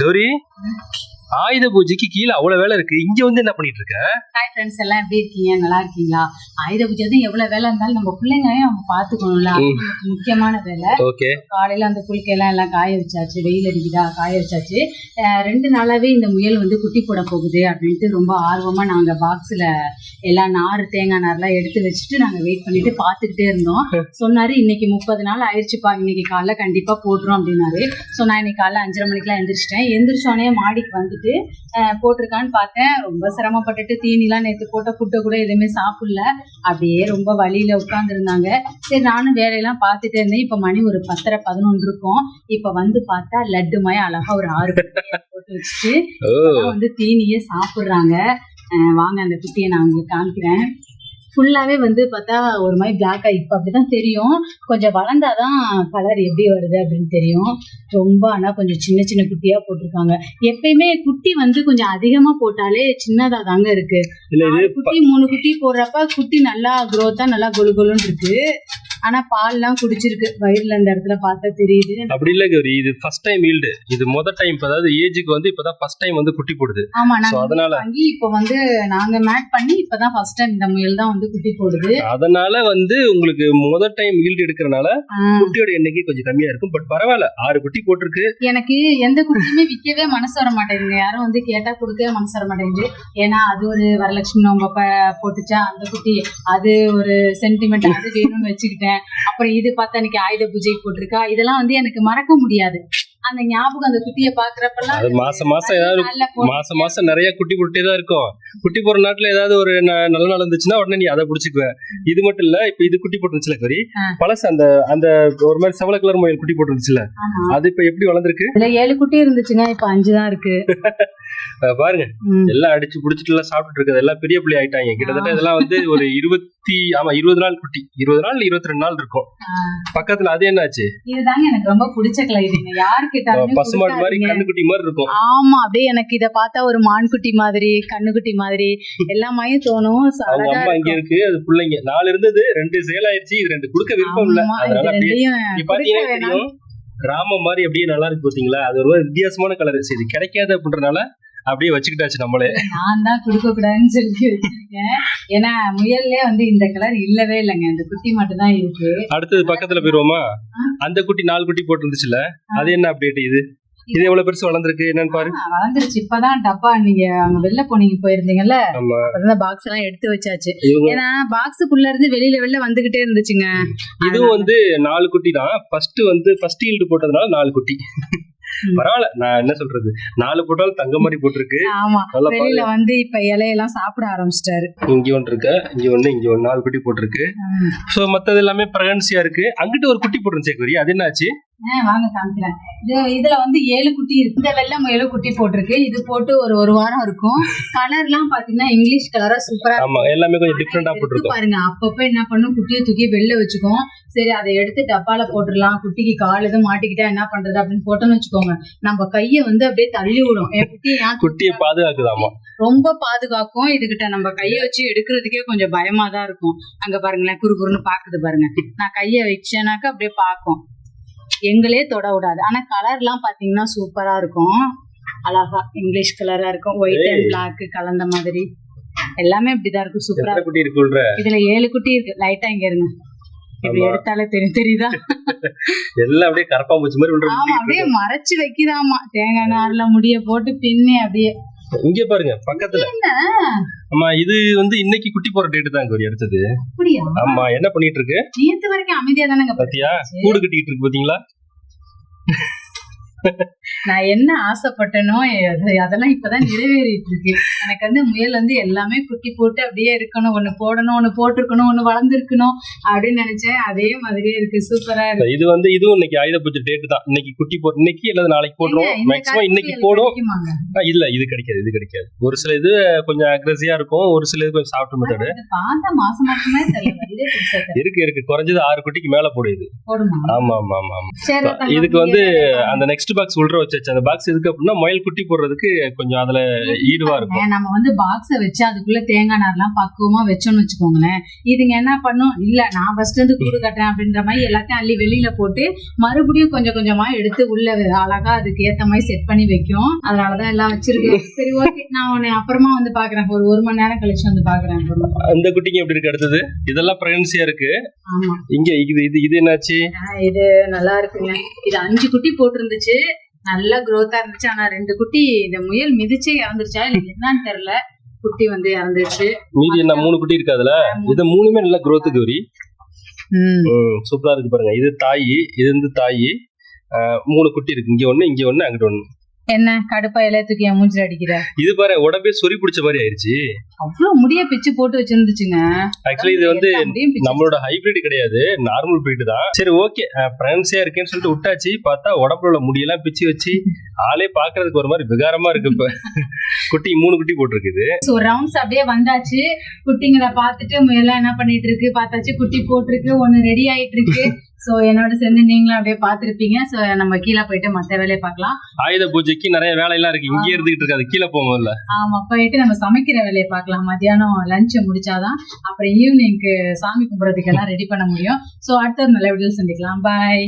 கௌரி ஆயுத பூஜைக்கு கீழே அவ்வளவு வேலை இருக்கு. இங்க வந்து என்ன பண்ணிட்டு இருக்க ஹாய் ஃப்ரெண்ட்ஸ் எல்லாம் எப்படி இருக்கீங்க? நல்லா இருக்கீங்களா? ஆயுத பூஜை தான் எவ்வளவு வேலை இருந்தாலும் நம்ம பிள்ளைங்களையும் நம்ம பாத்துக்கணும்ல முக்கியமான வேலை. ஓகே காலையில அந்த புளிக்கையெல்லாம் எல்லாம் காய வச்சாச்சு. வெயில் அடிக்குதா? காய வச்சாச்சு. ரெண்டு நாளாவே இந்த முயல் வந்து குட்டி போட போகுது அப்படின்ட்டு ரொம்ப ஆர்வமா நாங்க பாக்ஸ்ல எல்லாம் நார் தேங்காய் நார்லாம் எடுத்து வச்சுட்டு நாங்க வெயிட் பண்ணிட்டு பாத்துக்கிட்டே இருந்தோம். சொன்னாரு இன்னைக்கு முப்பது நாள் ஆயிடுச்சுப்பா. இன்னைக்கு காலைல கண்டிப்பா போட்டுரும் அப்படின்னாரு. ஸோ நான் இன்னைக்கு காலைல அஞ்சரை மணிக்கெல்லாம் எந்திரிச்சிட்டேன். எந்திரிச்சோடனே மாடிக்கு வந்துட்டு அஹ் போட்டிருக்கான்னு பார்த்தேன். ரொம்ப சிரமப்பட்டுட்டு தீனிலாம் நேற்று போட்ட ஃபுட்டை கூட எதுவுமே சாப்பிடல. அப்படியே ரொம்ப வழியில உட்காந்துருந்தாங்க சரி நானும் வேலையெல்லாம் பார்த்துட்டே இருந்தேன். இப்போ மணி ஒரு பத்தரை பதினொன்று இருக்கும். இப்போ வந்து பார்த்தா லட்டு மயம் அழகா ஒரு ஆறு போட்டு வச்சுட்டு வந்து தீனியே சாப்பிட்றாங்க. வாங்க அந்த குட்டியை நான் உங்களுக்கு காமிக்கிறேன். ஃபுல்லாவே வந்து பார்த்தா ஒரு மாதிரி பிளாக்கா இப்போ அப்படிதான் தெரியும். கொஞ்சம் வளர்ந்தாதான் கலர் எப்படி வருது அப்படின்னு தெரியும். ரொம்ப ஆனா கொஞ்சம் சின்ன சின்ன குட்டியா போட்டிருக்காங்க. எப்பயுமே குட்டி வந்து கொஞ்சம் அதிகமா போட்டாலே சின்னதா தாங்க இருக்கு. குட்டி மூணு குட்டி போடுறப்ப குட்டி நல்லா குரோத்தா நல்லா கொலு கொலுன்னு இருக்கு. ஆனா பால்லாம் குடிச்சிருக்கு. வயிறுல இந்த இடத்துல பார்த்தா தெரியுது. அப்படி இல்ல கௌரி இது ஃபர்ஸ்ட் டைம் ஈல்டு இது முத டைம் அதாவது ஏஜுக்கு வந்து இப்பதான் ஃபர்ஸ்ட் டைம் வந்து குட்டி போடுது. ஆமா நாங்க அதனால வாங்கி இப்போ வந்து நாங்க மேட் பண்ணி இப்பதான் ஃபர்ஸ்ட் டைம் இந்த முயல் தான் வந்து குட்டி போடுது. அதனால வந்து உங்களுக்கு முத டைம் ஈல்டு எடுக்கிறனால குட்டியோட எண்ணிக்கை கொஞ்சம் கம்மியா இருக்கும். பட் பரவாயில்ல ஆறு குட்டி போட்டிருக்கு. எனக்கு எந்த குட்டியுமே விற்கவே மனசு வர மாட்டேங்குது யாரும் வந்து கேட்டா கொடுக்கவே மனசு வர மாட்டேங்குது. ஏன்னா அது ஒரு வரலட்சுமி ப- போட்டுச்சா அந்த குட்டி. அது ஒரு சென்டிமெண்ட் அது வேணும்னு வச்சுக்கிட்டேன். அப்புறம் இது பார்த்தா இன்னைக்கு ஆயுத பூஜைக்கு போட்டிருக்கா? இதெல்லாம் வந்து எனக்கு மறக்க முடியாது. அந்த ஞாபகம் அந்த குட்டியை பாக்குறப்பெல்லாம் மாசம் மாசம் ஏதாவது மாசம் மாசம் நிறைய குட்டி போட்டுட்டே தான் இருக்கும். குட்டி போற நாட்டுல ஏதாவது ஒரு நல்ல நாள் இருந்துச்சுன்னா உடனே நீ அதை புடிச்சுக்குவ. இது மட்டும் இல்ல இப்ப இது குட்டி போட்டுருச்சுல ஆ. பழசு அந்த அந்த ஒரு மாதிரி செவல கலர் மயில் குட்டி போட்டுருச்சுல அது இப்ப எப்படி வளர்ந்துருக்கு? ஏழு குட்டி இருந்துச்சுங்க இப்ப அஞ்சு தான் இருக்கு. பாருங்க. எல்லாம் அடிச்சு புடிச்சிட்டு எல்லாம் சாப்பிட்டுட்டு இருக்குது எல்லாம் பெரிய பிள்ளை ஆயிட்டாங்க. கிட்டத்தட்ட இதெல்லாம் வந்து ஒரு இருபத்தி ஆமா இருபது நாள் குட்டி. இருபது நாள் இருபத்தி ரெண்டு நாள் இருக்கும். பக்கத்துல அது என்னாச்சு? இதுதாங்க எனக்கு ரொம்ப பிடிச்ச கிளைதுங்க யாரு கேட்டாலுமே பசுமாடு மாதிரி. கண்ணுக்குட்டி மாதிரி இருக்கும். ஆமா அப்படியே எனக்கு இத பார்த்தா ஒரு மான்குட்டி மாதிரி கண்ணுக்குட்டி மாதிரி எல்லாமே தோணும். அவங்க அம்மா இங்க. இருக்கு அது பிள்ளைங்க. நாலு இருந்தது ரெண்டு செயலாயிருச்சு இது ரெண்டு கொடுக்க விருப்பம் இல்ல. அதனால பாத்தீங்கன்னா. தெரியும். கிராமம் மாதிரி அப்படியே நல்லா இருக்கு பாத்தீங்களா? அது ஒரு வித்தியாசமான கலர் இது கிடைக்காது அப்படின்றனால அப்படியே வச்சுக்கிட்டாச்சு நம்மளே. நான் தான் கொடுக்க கூடாதுன்னு சொல்லி வச்சிருக்கேன். ஏன்னா முயல்லே வந்து இந்த கலர் இல்லவே இல்லைங்க. இந்த குட்டி மட்டும் தான் இருக்கு. அடுத்தது பக்கத்துல போயிருவோமா. அந்த குட்டி நாலு குட்டி போட்டுருந்துச்சுல? அது என்ன அப்டேட் இது? இது எவ்வளவு பெருசு வளர்ந்துருக்கு? என்னன்னு பாரு. வளர்ந்துருச்சு. இப்பதான் டப்பா நீங்க அங்க வெளில போனீங்க போயிருந்தீங்கல்ல? அப்பதான் பாக்ஸ் எல்லாம் எடுத்து வச்சாச்சு. ஏன்னா பாக்ஸுக்குள்ள இருந்து வெளியில வெளில வந்துகிட்டே இருந்துச்சுங்க. இதுவும் வந்து நாலு குட்டி தான் ஃபர்ஸ்ட் வந்து ஃபர்ஸ்ட் ஈல்டு போட்டதுனால நாலு குட்டி. பரவாயில்ல. நான் என்ன சொல்றது? நாலு போட்டாலும் தங்க மாதிரி போட்டிருக்கு. வெளியில வந்து இப்ப இலையெல்லாம் சாப்பிட ஆரம்பிச்சிட்டாரு. இங்க ஒன்று இருக்கு. இங்க ஒண்ணு இங்க ஒண்ணு நாலு குட்டி போட்டிருக்கு. சோ மத்தது எல்லாமே பிரெகன்சியா இருக்கு. அங்கிட்டு ஒரு குட்டி போட்டுருந்துச்சு அது என்னாச்சு? வாங்க காமிக்கிறேன். இது இதுல வந்து ஏழு குட்டி இருக்கு. இந்த வெள்ளை முயலு குட்டி போட்டிருக்கு. இது போட்டு ஒரு ஒரு வாரம் இருக்கும். கலர்லாம் பாத்தீங்கன்னா இங்கிலீஷ் கலரா சூப்பரா ஆமா எல்லாமே கொஞ்சம் டிஃப்ரெண்டா எடுத்து போட்டிருக்கோம். பாருங்க. அப்பப்ப என்ன பண்ணும்? குட்டியை தூக்கி வெளில வச்சுக்கும். சரி அதை எடுத்து டப்பால போட்டுடலாம். குட்டிக்கு கால் எதுவும் மாட்டிக்கிட்டா என்ன பண்றது அப்படின்னு போட்டோம்னு வச்சுக்கோங்க. நம்ம கையை வந்து அப்படியே தள்ளி விடும். என் குட்டியை ஏன் குட்டியை பாதுகாக்குதாமா ரொம்ப பாதுகாக்கும். இதுகிட்ட நம்ம கையை வச்சு எடுக்கிறதுக்கே கொஞ்சம் பயமா தான் இருக்கும். அங்க பாருங்களேன் குறுகுறுன்னு பாக்குது பாருங்க. நான் கையை வச்சேனாக்கா அப்படியே பார்க்கும். எங்களே தொட விடாது. ஆனா கலர்லாம் பாத்தீங்கன்னா சூப்பரா இருக்கும். அழகா இங்கிலீஷ் கலரா இருக்கும். ஒயிட் அண்ட் பிளாக் கலந்த மாதிரி. எல்லாமே இப்படிதான் இருக்கும். சூப்பரா குட்டி இருக்குல்ற இதுல ஏழு குட்டி இருக்கு. லைட்டா இங்க இருங்க. இப்படி. எடுத்தாலே தெரியும் தெரியுதா? எல்லாம் அப்படியே கரப்பாம்பூச்சி மாதிரி ஆமா அப்படியே மறைச்சு வைக்குதாமா. தேங்காய் நார்ல முடிய போட்டு பின்னி அப்படியே. இங்க பாருங்க பக்கத்துல. ஆமா இது வந்து இன்னைக்கு குட்டி போற டேட் தான் கௌரி அடுத்தது ஆமா என்ன பண்ணிட்டு இருக்கு? நேத்து வரைக்கும் அமைதியா தானங்க பாத்தியா? கூடு கட்டிட்டு இருக்கு பாத்தீங்களா? நான் என்ன ஆசைப்பட்டனோ அது அதெல்லாம் இப்பதான் நிறைவேறிட்டு இருக்கு எனக்கு வந்து முயல் வந்து எல்லாமே குட்டி போட்டு அப்படியே இருக்கணும். ஒண்ணு போடணும் ஒண்ணு போட்டிருக்கணும் ஒண்ணு வளர்ந்துருக்கணும் அப்படின்னு நினைச்சேன். அதே மாதிரியே இருக்கு. சூப்பரா இருக்கு. இது வந்து இதுவும் இன்னைக்கு ஆயுத பூஜை டேட் தான். இன்னைக்கு குட்டி போ இன்னைக்கு அல்லது நாளைக்கு போடுறோம். மேக்ஸிமம் இன்னைக்கு போடும் இல்ல இது கிடைக்காது இது கிடைக்காது. ஒரு சில இது கொஞ்சம் அக்ரஸியா இருக்கும். ஒரு சில இது கொஞ்சம் சாஃப்ட் மெத்தடு பார்த்தா மாசம் மாசமே. இருக்கு இருக்கு. குறைஞ்சது ஆறு குட்டிக்கு மேல போடுது ஆமா ஆமா ஆமா இதுக்கு வந்து அந்த நெக்ஸ்ட் நெக்ஸ்ட் பாக்ஸ் உள்ள வச்சாச்சு. அந்த பாக்ஸ் எதுக்கு அப்படின்னா முயல் குட்டி போடுறதுக்கு கொஞ்சம் அதுல ஈடுவா இருக்கும். நம்ம வந்து பாக்ஸ வச்சு அதுக்குள்ள தேங்காய் நார்லாம் பக்குவமா வச்சோம்னு வச்சுக்கோங்களேன். இதுங்க என்ன பண்ணும்? இல்ல நான் ஃபர்ஸ்ட் வந்து கூடு கட்டுறேன் அப்படின்ற மாதிரி எல்லாத்தையும் அள்ளி வெளியில போட்டு மறுபடியும் கொஞ்சம் கொஞ்சமா எடுத்து உள்ள அழகா அதுக்கு ஏத்த மாதிரி செட் பண்ணி வைக்கும். அதனாலதான் எல்லாம் வச்சிருக்கேன். சரி ஓகே நான் உன்னை அப்புறமா வந்து பாக்குறேன். ஒரு ஒரு மணி நேரம் கழிச்சு வந்து பாக்குறேன். அந்த குட்டிங்க எப்படி இருக்கு அடுத்தது? இதெல்லாம் பிரெக்னன்சியா இருக்கு. ஆமா. இங்க இது இது இது என்னாச்சு? இது நல்லா இருக்குங்க. இது அஞ்சு குட்டி போட்டிருந்துச்சு. நல்ல growth-ஆ இருந்துச்சு. ஆனா ரெண்டு குட்டி இந்த முயல் மிதிச்சே இறந்துருச்சா? இல்ல என்னன்னு தெரியல. குட்டி வந்து இறந்துருச்சு. மீதி என்ன மூணு குட்டி இருக்கு அதுல? இது மூணுமே நல்ல growth கௌரி சூப்பரா இருக்கு பாருங்க. இது தாயி இது வந்து தாயி. மூணு குட்டி இருக்கு. இங்க ஒண்ணு இங்க ஒண்ணு அங்கிட்ட ஒண்ணு. என்ன கடுப்பா இலைய தூக்கி என் மூஞ்சில அடிக்கிற? இது பாரு உடம்பே சொறி பிடிச்ச மாதிரி ஆயிருச்சு. அவ்வளவு முடிய பிச்சு போட்டு வச்சிருந்துச்சுங்க. ஆக்சுவலி இது வந்து நம்மளோட ஹைபிரிட் கிடையாது நார்மல் பிரீடு தான். சரி ஓகே பிரெக்னன்சியா இருக்கேன்னு சொல்லிட்டு விட்டாச்சு. பார்த்தா உடம்புல உள்ள முடியெல்லாம் பிச்சு வச்சு ஆளே பாக்குறதுக்கு ஒரு மாதிரி விகாரமா இருக்கு இப்ப. குட்டி மூணு குட்டி போட்டிருக்குது. ஸோ ரவுண்ட்ஸ் அப்படியே வந்தாச்சு. குட்டிங்களை பார்த்துட்டு முயல்லாம் என்ன பண்ணிட்டு இருக்கு? பார்த்தாச்சு குட்டி போட்டிருக்கு ஒன்னு ரெடி ஆயிட்டு இருக்கு. ஸோ என்னோட சேர்ந்து நீங்களும் அப்படியே பார்த்துருப்பீங்க. ஸோ நம்ம கீழே போயிட்டு மற்ற வேலையை பார்க்கலாம். ஆயுத பூஜைக்கு நிறைய வேலையெல்லாம் இருக்கு. இங்கே இருந்துகிட்டு இருக்காது. கீழே போகும்போதுல. ஆமா போயிட்டு நம்ம சமைக்கிற வேலையை பார்க்கலாம். மத்தியானம் லஞ்ச் முடிச்சாதான் அப்புறம் ஈவினிங்க்கு சாமி கும்பிட்றதுக்கு எல்லாம் ரெடி பண்ண முடியும். ஸோ அடுத்த நல்ல வீடியோ சந்திக்கலாம். பாய்